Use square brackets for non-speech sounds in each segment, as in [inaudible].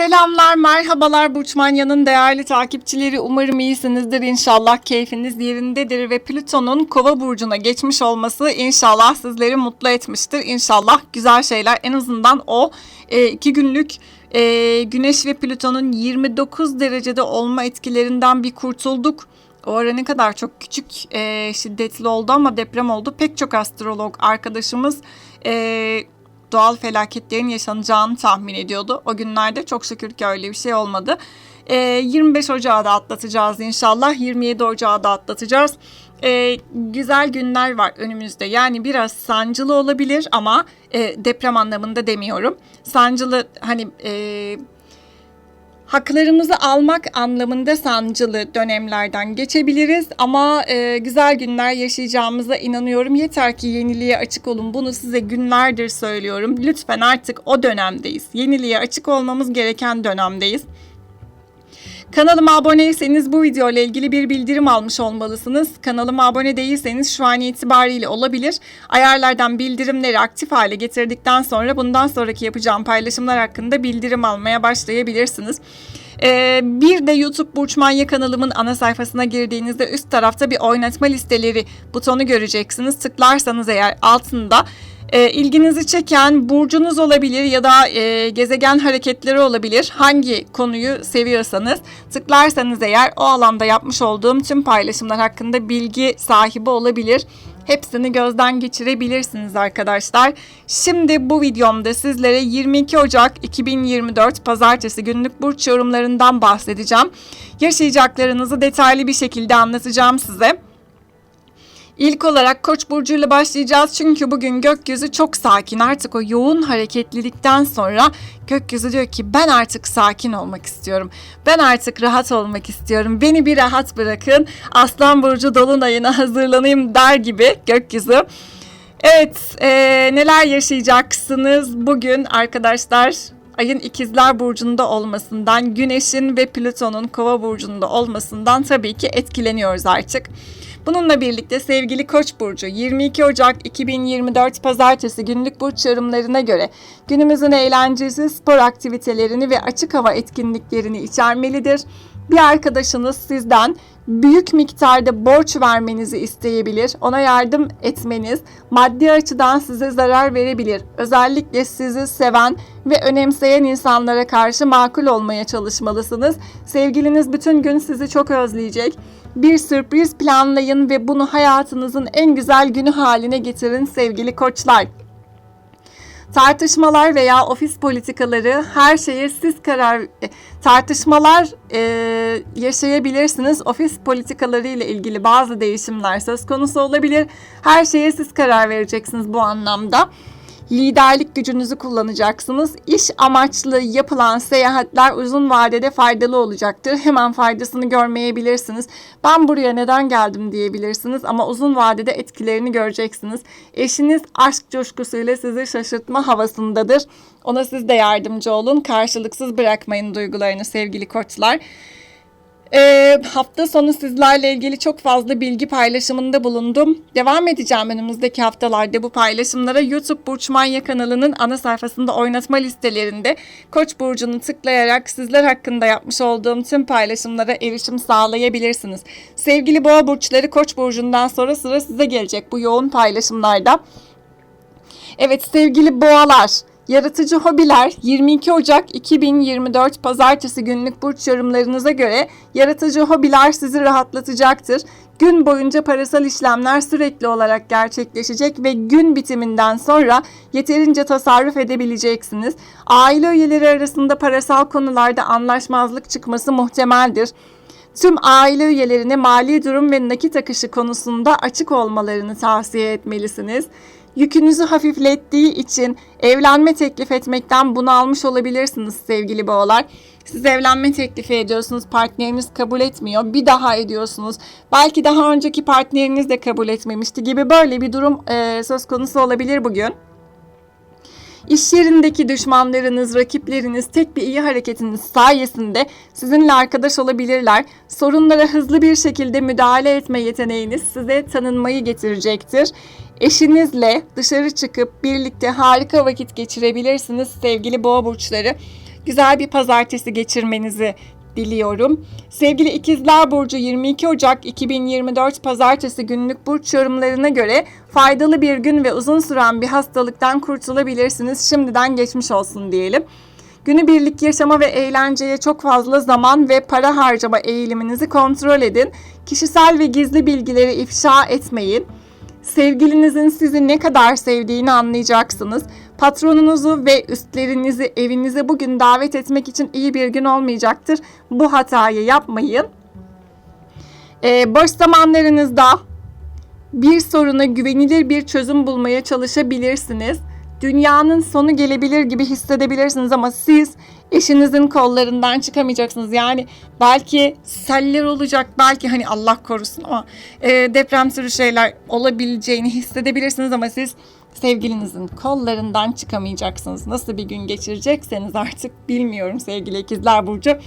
Selamlar, merhabalar Burçmanya'nın değerli takipçileri. Umarım iyisinizdir. İnşallah keyfiniz yerindedir ve Plüton'un Kova burcuna geçmiş olması inşallah sizleri mutlu etmiştir. İnşallah güzel şeyler en azından o e, iki günlük e, Güneş ve Plüton'un 29 derecede olma etkilerinden bir kurtulduk. O ara ne kadar çok küçük e, şiddetli oldu ama deprem oldu. Pek çok astrolog arkadaşımız e, doğal felaketlerin yaşanacağını tahmin ediyordu. O günlerde çok şükür ki öyle bir şey olmadı. E, 25 Ocağı da atlatacağız inşallah. 27 Ocağı da atlatacağız. E, güzel günler var önümüzde. Yani biraz sancılı olabilir ama e, deprem anlamında demiyorum. Sancılı hani... E, haklarımızı almak anlamında sancılı dönemlerden geçebiliriz ama e, güzel günler yaşayacağımıza inanıyorum. Yeter ki yeniliğe açık olun. Bunu size günlerdir söylüyorum. Lütfen artık o dönemdeyiz. Yeniliğe açık olmamız gereken dönemdeyiz. Kanalıma aboneyseniz bu video ile ilgili bir bildirim almış olmalısınız. Kanalıma abone değilseniz şu an itibariyle olabilir. Ayarlardan bildirimleri aktif hale getirdikten sonra bundan sonraki yapacağım paylaşımlar hakkında bildirim almaya başlayabilirsiniz. Ee, bir de YouTube Burçmanya kanalımın ana sayfasına girdiğinizde üst tarafta bir oynatma listeleri butonu göreceksiniz. Tıklarsanız eğer altında e, ilginizi çeken burcunuz olabilir ya da e, gezegen hareketleri olabilir. Hangi konuyu seviyorsanız tıklarsanız eğer o alanda yapmış olduğum tüm paylaşımlar hakkında bilgi sahibi olabilir. Hepsini gözden geçirebilirsiniz arkadaşlar. Şimdi bu videomda sizlere 22 Ocak 2024 Pazartesi günlük burç yorumlarından bahsedeceğim. Yaşayacaklarınızı detaylı bir şekilde anlatacağım size. İlk olarak Koç burcuyla başlayacağız çünkü bugün gökyüzü çok sakin. Artık o yoğun hareketlilikten sonra gökyüzü diyor ki ben artık sakin olmak istiyorum. Ben artık rahat olmak istiyorum. Beni bir rahat bırakın. Aslan burcu dolunayına hazırlanayım der gibi gökyüzü. Evet, e, neler yaşayacaksınız bugün arkadaşlar? Ayın ikizler burcunda olmasından, güneşin ve Plüton'un kova burcunda olmasından tabii ki etkileniyoruz artık. Bununla birlikte sevgili Koç burcu 22 Ocak 2024 Pazartesi günlük burç yorumlarına göre günümüzün eğlencesi spor aktivitelerini ve açık hava etkinliklerini içermelidir. Bir arkadaşınız sizden büyük miktarda borç vermenizi isteyebilir. Ona yardım etmeniz maddi açıdan size zarar verebilir. Özellikle sizi seven ve önemseyen insanlara karşı makul olmaya çalışmalısınız. Sevgiliniz bütün gün sizi çok özleyecek. Bir sürpriz planlayın ve bunu hayatınızın en güzel günü haline getirin sevgili koçlar. Tartışmalar veya ofis politikaları her şeye siz karar e, tartışmalar e, yaşayabilirsiniz. Ofis politikaları ile ilgili bazı değişimler söz konusu olabilir. Her şeye siz karar vereceksiniz bu anlamda liderlik gücünüzü kullanacaksınız. İş amaçlı yapılan seyahatler uzun vadede faydalı olacaktır. Hemen faydasını görmeyebilirsiniz. Ben buraya neden geldim diyebilirsiniz ama uzun vadede etkilerini göreceksiniz. Eşiniz aşk coşkusuyla sizi şaşırtma havasındadır. Ona siz de yardımcı olun. Karşılıksız bırakmayın duygularını sevgili koçlar. Ee, hafta sonu sizlerle ilgili çok fazla bilgi paylaşımında bulundum. Devam edeceğim önümüzdeki haftalarda bu paylaşımlara YouTube Burç Manya kanalının ana sayfasında oynatma listelerinde Koç burcunu tıklayarak sizler hakkında yapmış olduğum tüm paylaşımlara erişim sağlayabilirsiniz. Sevgili boğa burçları Koç burcundan sonra sıra size gelecek bu yoğun paylaşımlarda. Evet sevgili boğalar Yaratıcı Hobiler 22 Ocak 2024 Pazartesi günlük burç yorumlarınıza göre yaratıcı hobiler sizi rahatlatacaktır. Gün boyunca parasal işlemler sürekli olarak gerçekleşecek ve gün bitiminden sonra yeterince tasarruf edebileceksiniz. Aile üyeleri arasında parasal konularda anlaşmazlık çıkması muhtemeldir. Tüm aile üyelerine mali durum ve nakit akışı konusunda açık olmalarını tavsiye etmelisiniz yükünüzü hafiflettiği için evlenme teklif etmekten bunalmış olabilirsiniz sevgili boğalar. Siz evlenme teklifi ediyorsunuz, partneriniz kabul etmiyor. Bir daha ediyorsunuz. Belki daha önceki partneriniz de kabul etmemişti gibi böyle bir durum e, söz konusu olabilir bugün. İş yerindeki düşmanlarınız, rakipleriniz tek bir iyi hareketiniz sayesinde sizinle arkadaş olabilirler. Sorunlara hızlı bir şekilde müdahale etme yeteneğiniz size tanınmayı getirecektir. Eşinizle dışarı çıkıp birlikte harika vakit geçirebilirsiniz sevgili boğa burçları. güzel bir pazartesi geçirmenizi diliyorum. Sevgili İkizler Burcu 22 Ocak 2024 Pazartesi günlük burç yorumlarına göre faydalı bir gün ve uzun süren bir hastalıktan kurtulabilirsiniz. Şimdiden geçmiş olsun diyelim. Günübirlik yaşama ve eğlenceye çok fazla zaman ve para harcama eğiliminizi kontrol edin. Kişisel ve gizli bilgileri ifşa etmeyin. Sevgilinizin sizi ne kadar sevdiğini anlayacaksınız. Patronunuzu ve üstlerinizi evinize bugün davet etmek için iyi bir gün olmayacaktır. Bu hatayı yapmayın. Ee, boş zamanlarınızda bir soruna güvenilir bir çözüm bulmaya çalışabilirsiniz. Dünyanın sonu gelebilir gibi hissedebilirsiniz ama siz eşinizin kollarından çıkamayacaksınız. Yani belki seller olacak, belki hani Allah korusun ama e, deprem türü şeyler olabileceğini hissedebilirsiniz ama siz sevgilinizin kollarından çıkamayacaksınız. Nasıl bir gün geçirecekseniz artık bilmiyorum sevgili ikizler Burcu.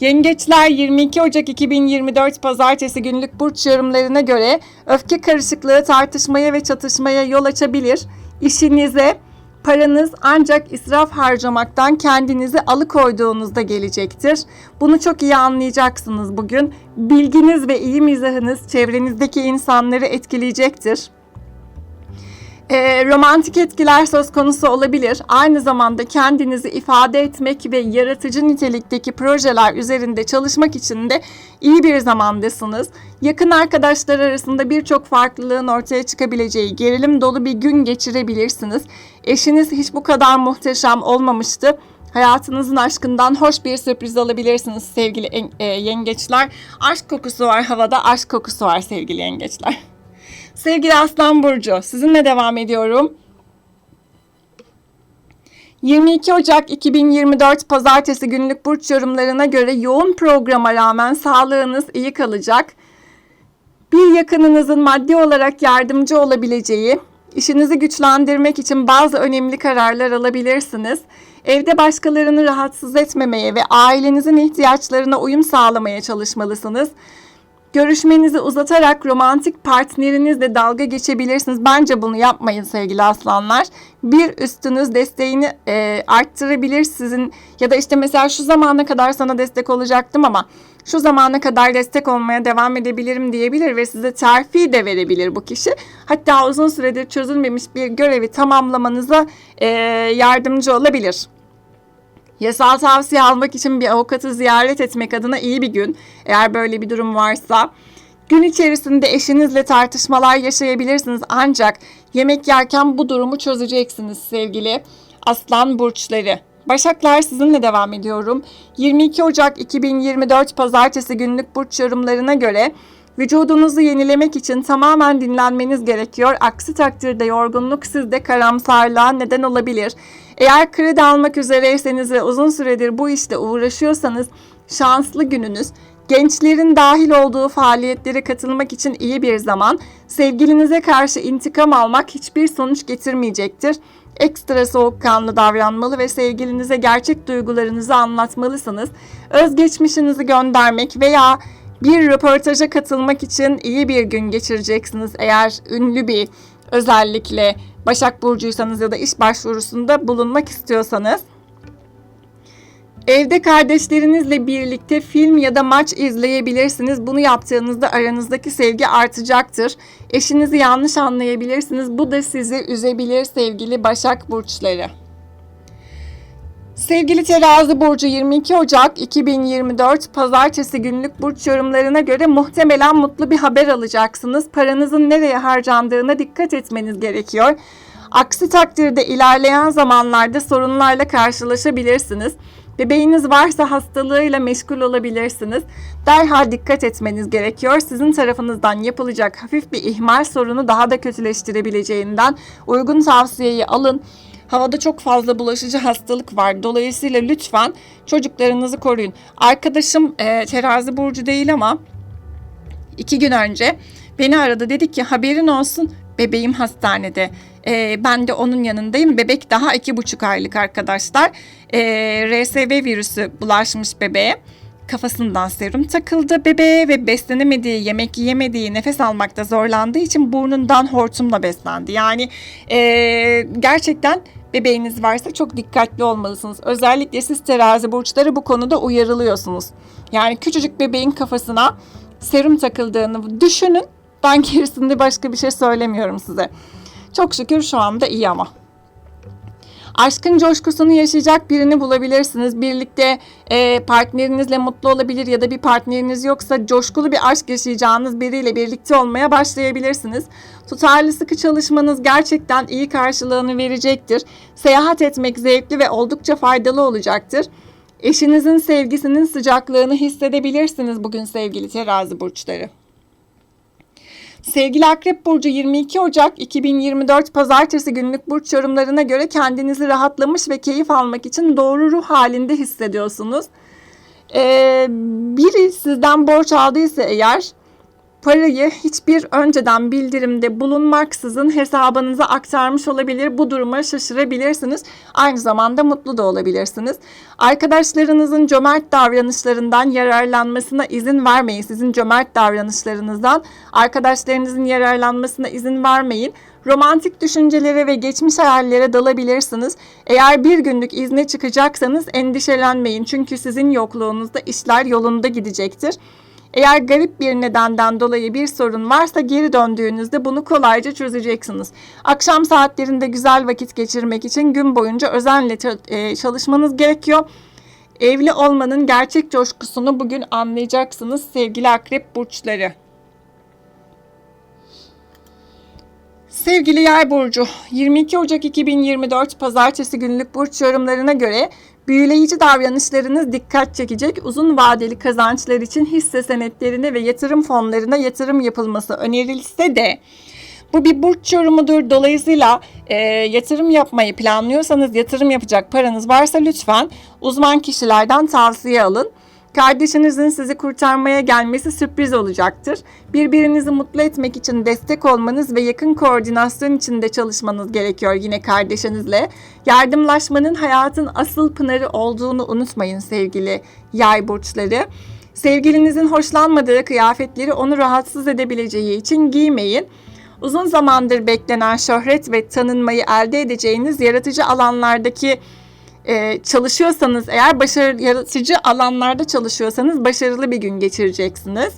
Yengeçler 22 Ocak 2024 Pazartesi günlük burç yorumlarına göre öfke karışıklığı tartışmaya ve çatışmaya yol açabilir. İşinize paranız ancak israf harcamaktan kendinizi alıkoyduğunuzda gelecektir. Bunu çok iyi anlayacaksınız bugün. Bilginiz ve iyi mizahınız çevrenizdeki insanları etkileyecektir. E, romantik etkiler söz konusu olabilir. Aynı zamanda kendinizi ifade etmek ve yaratıcı nitelikteki projeler üzerinde çalışmak için de iyi bir zamandasınız. Yakın arkadaşlar arasında birçok farklılığın ortaya çıkabileceği gerilim dolu bir gün geçirebilirsiniz. Eşiniz hiç bu kadar muhteşem olmamıştı. Hayatınızın aşkından hoş bir sürpriz alabilirsiniz sevgili e, yengeçler. Aşk kokusu var havada, aşk kokusu var sevgili yengeçler. Sevgili Aslan Burcu, sizinle devam ediyorum. 22 Ocak 2024 Pazartesi günlük burç yorumlarına göre yoğun programa rağmen sağlığınız iyi kalacak. Bir yakınınızın maddi olarak yardımcı olabileceği, işinizi güçlendirmek için bazı önemli kararlar alabilirsiniz. Evde başkalarını rahatsız etmemeye ve ailenizin ihtiyaçlarına uyum sağlamaya çalışmalısınız. Görüşmenizi uzatarak romantik partnerinizle dalga geçebilirsiniz. Bence bunu yapmayın sevgili aslanlar. Bir üstünüz desteğini e, arttırabilir sizin ya da işte mesela şu zamana kadar sana destek olacaktım ama şu zamana kadar destek olmaya devam edebilirim diyebilir ve size terfi de verebilir bu kişi. Hatta uzun süredir çözülmemiş bir görevi tamamlamanıza e, yardımcı olabilir. Yasal tavsiye almak için bir avukatı ziyaret etmek adına iyi bir gün. Eğer böyle bir durum varsa. Gün içerisinde eşinizle tartışmalar yaşayabilirsiniz ancak yemek yerken bu durumu çözeceksiniz sevgili aslan burçları. Başaklar sizinle devam ediyorum. 22 Ocak 2024 Pazartesi günlük burç yorumlarına göre vücudunuzu yenilemek için tamamen dinlenmeniz gerekiyor. Aksi takdirde yorgunluk sizde karamsarlığa neden olabilir. Eğer kredi almak üzereyseniz ve uzun süredir bu işte uğraşıyorsanız şanslı gününüz. Gençlerin dahil olduğu faaliyetlere katılmak için iyi bir zaman. Sevgilinize karşı intikam almak hiçbir sonuç getirmeyecektir. Ekstra soğukkanlı davranmalı ve sevgilinize gerçek duygularınızı anlatmalısınız. Özgeçmişinizi göndermek veya bir röportaja katılmak için iyi bir gün geçireceksiniz. Eğer ünlü bir özellikle Başak Burcuysanız ya da iş başvurusunda bulunmak istiyorsanız. Evde kardeşlerinizle birlikte film ya da maç izleyebilirsiniz. Bunu yaptığınızda aranızdaki sevgi artacaktır. Eşinizi yanlış anlayabilirsiniz. Bu da sizi üzebilir sevgili Başak Burçları. Sevgili Terazi Burcu 22 Ocak 2024 Pazartesi günlük burç yorumlarına göre muhtemelen mutlu bir haber alacaksınız. Paranızın nereye harcandığına dikkat etmeniz gerekiyor. Aksi takdirde ilerleyen zamanlarda sorunlarla karşılaşabilirsiniz. Bebeğiniz varsa hastalığıyla meşgul olabilirsiniz. Derhal dikkat etmeniz gerekiyor. Sizin tarafınızdan yapılacak hafif bir ihmal sorunu daha da kötüleştirebileceğinden uygun tavsiyeyi alın. Havada çok fazla bulaşıcı hastalık var. Dolayısıyla lütfen çocuklarınızı koruyun. Arkadaşım e, terazi burcu değil ama iki gün önce beni aradı. Dedi ki haberin olsun bebeğim hastanede. E, ben de onun yanındayım. Bebek daha iki buçuk aylık arkadaşlar. E, RSV virüsü bulaşmış bebeğe kafasından serum takıldı bebeğe ve beslenemediği, yemek yiyemediği, nefes almakta zorlandığı için burnundan hortumla beslendi. Yani e, gerçekten bebeğiniz varsa çok dikkatli olmalısınız. Özellikle siz terazi burçları bu konuda uyarılıyorsunuz. Yani küçücük bebeğin kafasına serum takıldığını düşünün. Ben gerisinde başka bir şey söylemiyorum size. Çok şükür şu anda iyi ama. Aşkın coşkusunu yaşayacak birini bulabilirsiniz. Birlikte e, partnerinizle mutlu olabilir ya da bir partneriniz yoksa coşkulu bir aşk yaşayacağınız biriyle birlikte olmaya başlayabilirsiniz. Tutarlı sıkı çalışmanız gerçekten iyi karşılığını verecektir. Seyahat etmek zevkli ve oldukça faydalı olacaktır. Eşinizin sevgisinin sıcaklığını hissedebilirsiniz bugün sevgili terazi burçları. Sevgili Akrep Burcu 22 Ocak 2024 Pazartesi günlük burç yorumlarına göre kendinizi rahatlamış ve keyif almak için doğru ruh halinde hissediyorsunuz. Ee, biri sizden borç aldıysa eğer parayı hiçbir önceden bildirimde bulunmaksızın hesabınıza aktarmış olabilir. Bu duruma şaşırabilirsiniz. Aynı zamanda mutlu da olabilirsiniz. Arkadaşlarınızın cömert davranışlarından yararlanmasına izin vermeyin. Sizin cömert davranışlarınızdan arkadaşlarınızın yararlanmasına izin vermeyin. Romantik düşüncelere ve geçmiş hayallere dalabilirsiniz. Eğer bir günlük izne çıkacaksanız endişelenmeyin. Çünkü sizin yokluğunuzda işler yolunda gidecektir. Eğer garip bir nedenden dolayı bir sorun varsa geri döndüğünüzde bunu kolayca çözeceksiniz. Akşam saatlerinde güzel vakit geçirmek için gün boyunca özenle e, çalışmanız gerekiyor. Evli olmanın gerçek coşkusunu bugün anlayacaksınız sevgili akrep burçları. Sevgili Yay burcu, 22 Ocak 2024 Pazartesi günlük burç yorumlarına göre büyüleyici davranışlarınız dikkat çekecek. Uzun vadeli kazançlar için hisse senetlerine ve yatırım fonlarına yatırım yapılması önerilse de bu bir burç yorumudur. Dolayısıyla e, yatırım yapmayı planlıyorsanız, yatırım yapacak paranız varsa lütfen uzman kişilerden tavsiye alın. Kardeşinizin sizi kurtarmaya gelmesi sürpriz olacaktır. Birbirinizi mutlu etmek için destek olmanız ve yakın koordinasyon içinde çalışmanız gerekiyor yine kardeşinizle. Yardımlaşmanın hayatın asıl pınarı olduğunu unutmayın sevgili yay burçları. Sevgilinizin hoşlanmadığı kıyafetleri onu rahatsız edebileceği için giymeyin. Uzun zamandır beklenen şöhret ve tanınmayı elde edeceğiniz yaratıcı alanlardaki e, çalışıyorsanız eğer başarı yaratıcı alanlarda çalışıyorsanız başarılı bir gün geçireceksiniz.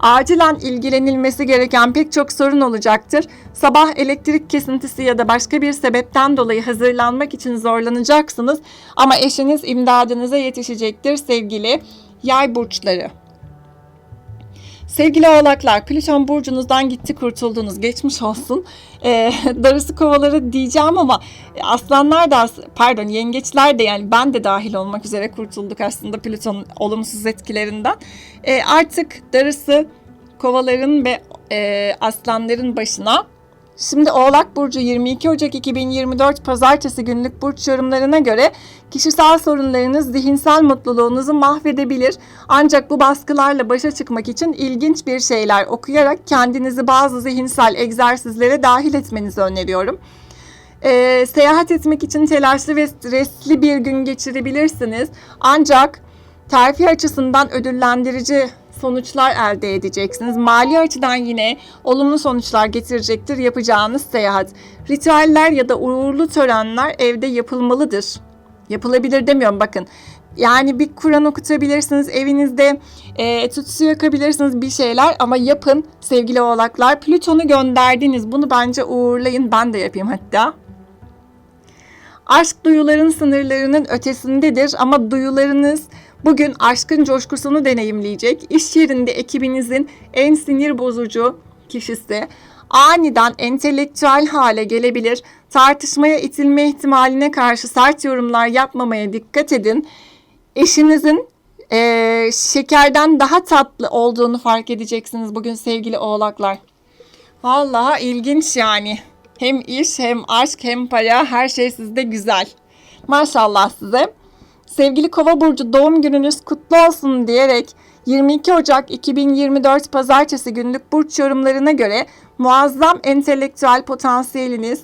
Acilen ilgilenilmesi gereken pek çok sorun olacaktır. Sabah elektrik kesintisi ya da başka bir sebepten dolayı hazırlanmak için zorlanacaksınız ama eşiniz imdadınıza yetişecektir sevgili yay burçları. Sevgili oğlaklar, Plüton burcunuzdan gitti kurtuldunuz. Geçmiş olsun. E, [laughs] darısı kovaları diyeceğim ama aslanlar da pardon yengeçler de yani ben de dahil olmak üzere kurtulduk aslında Plüton'un olumsuz etkilerinden. E, artık darısı kovaların ve e, aslanların başına Şimdi Oğlak Burcu 22 Ocak 2024 Pazartesi günlük burç yorumlarına göre kişisel sorunlarınız zihinsel mutluluğunuzu mahvedebilir. Ancak bu baskılarla başa çıkmak için ilginç bir şeyler okuyarak kendinizi bazı zihinsel egzersizlere dahil etmenizi öneriyorum. Ee, seyahat etmek için telaşlı ve stresli bir gün geçirebilirsiniz. Ancak terfi açısından ödüllendirici sonuçlar elde edeceksiniz. Mali açıdan yine olumlu sonuçlar getirecektir yapacağınız seyahat. Ritüeller ya da uğurlu törenler evde yapılmalıdır. Yapılabilir demiyorum bakın. Yani bir Kur'an okutabilirsiniz, evinizde e, tutsu yakabilirsiniz bir şeyler ama yapın sevgili oğlaklar. Plüton'u gönderdiniz. Bunu bence uğurlayın. Ben de yapayım hatta. Aşk duyuların sınırlarının ötesindedir ama duyularınız Bugün aşkın coşkusunu deneyimleyecek. İş yerinde ekibinizin en sinir bozucu kişisi aniden entelektüel hale gelebilir. Tartışmaya itilme ihtimaline karşı sert yorumlar yapmamaya dikkat edin. Eşinizin e, şekerden daha tatlı olduğunu fark edeceksiniz bugün sevgili oğlaklar. Vallahi ilginç yani. Hem iş hem aşk hem para her şey sizde güzel. Maşallah size. Sevgili Kova burcu doğum gününüz kutlu olsun diyerek 22 Ocak 2024 Pazartesi günlük burç yorumlarına göre muazzam entelektüel potansiyeliniz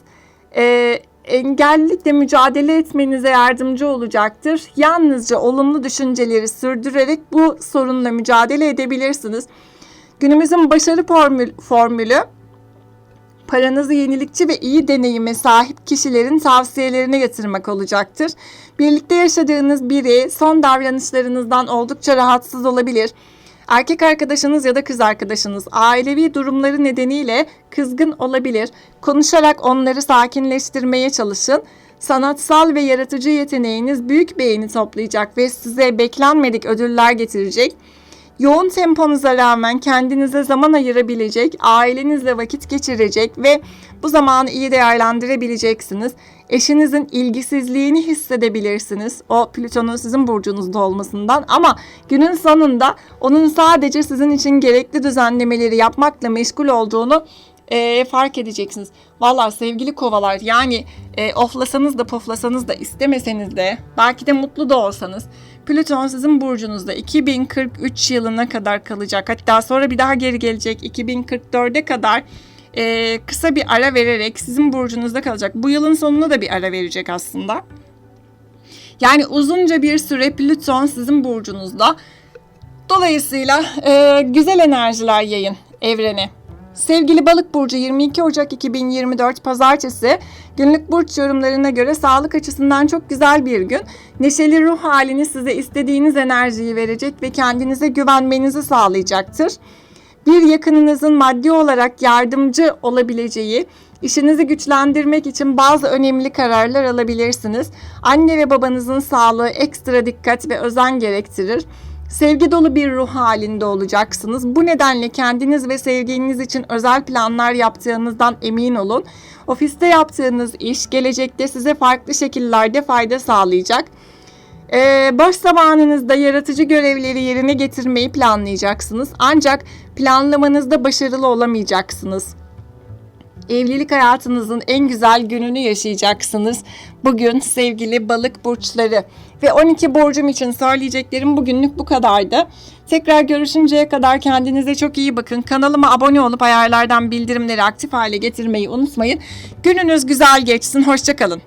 e, engellilikle mücadele etmenize yardımcı olacaktır. Yalnızca olumlu düşünceleri sürdürerek bu sorunla mücadele edebilirsiniz. Günümüzün başarı formül, formülü paranızı yenilikçi ve iyi deneyime sahip kişilerin tavsiyelerine yatırmak olacaktır. Birlikte yaşadığınız biri son davranışlarınızdan oldukça rahatsız olabilir. Erkek arkadaşınız ya da kız arkadaşınız ailevi durumları nedeniyle kızgın olabilir. Konuşarak onları sakinleştirmeye çalışın. Sanatsal ve yaratıcı yeteneğiniz büyük beğeni toplayacak ve size beklenmedik ödüller getirecek. Yoğun temponuza rağmen kendinize zaman ayırabilecek, ailenizle vakit geçirecek ve bu zamanı iyi değerlendirebileceksiniz. Eşinizin ilgisizliğini hissedebilirsiniz. O Plüton'un sizin burcunuzda olmasından ama günün sonunda onun sadece sizin için gerekli düzenlemeleri yapmakla meşgul olduğunu e, fark edeceksiniz. Vallahi sevgili kovalar yani e, oflasanız da poflasanız da istemeseniz de belki de mutlu da olsanız Plüton sizin burcunuzda 2043 yılına kadar kalacak. Hatta sonra bir daha geri gelecek 2044'e kadar e, kısa bir ara vererek sizin burcunuzda kalacak. Bu yılın sonuna da bir ara verecek aslında. Yani uzunca bir süre Plüton sizin burcunuzda. Dolayısıyla e, güzel enerjiler yayın evrene. Sevgili Balık burcu 22 Ocak 2024 Pazartesi günlük burç yorumlarına göre sağlık açısından çok güzel bir gün. Neşeli ruh halini size istediğiniz enerjiyi verecek ve kendinize güvenmenizi sağlayacaktır. Bir yakınınızın maddi olarak yardımcı olabileceği, işinizi güçlendirmek için bazı önemli kararlar alabilirsiniz. Anne ve babanızın sağlığı ekstra dikkat ve özen gerektirir. Sevgi dolu bir ruh halinde olacaksınız. Bu nedenle kendiniz ve sevgiliniz için özel planlar yaptığınızdan emin olun. Ofiste yaptığınız iş gelecekte size farklı şekillerde fayda sağlayacak. Ee, boş zamanınızda yaratıcı görevleri yerine getirmeyi planlayacaksınız. Ancak planlamanızda başarılı olamayacaksınız. Evlilik hayatınızın en güzel gününü yaşayacaksınız. Bugün sevgili balık burçları ve 12 burcum için söyleyeceklerim bugünlük bu kadardı. Tekrar görüşünceye kadar kendinize çok iyi bakın. Kanalıma abone olup ayarlardan bildirimleri aktif hale getirmeyi unutmayın. Gününüz güzel geçsin. Hoşçakalın.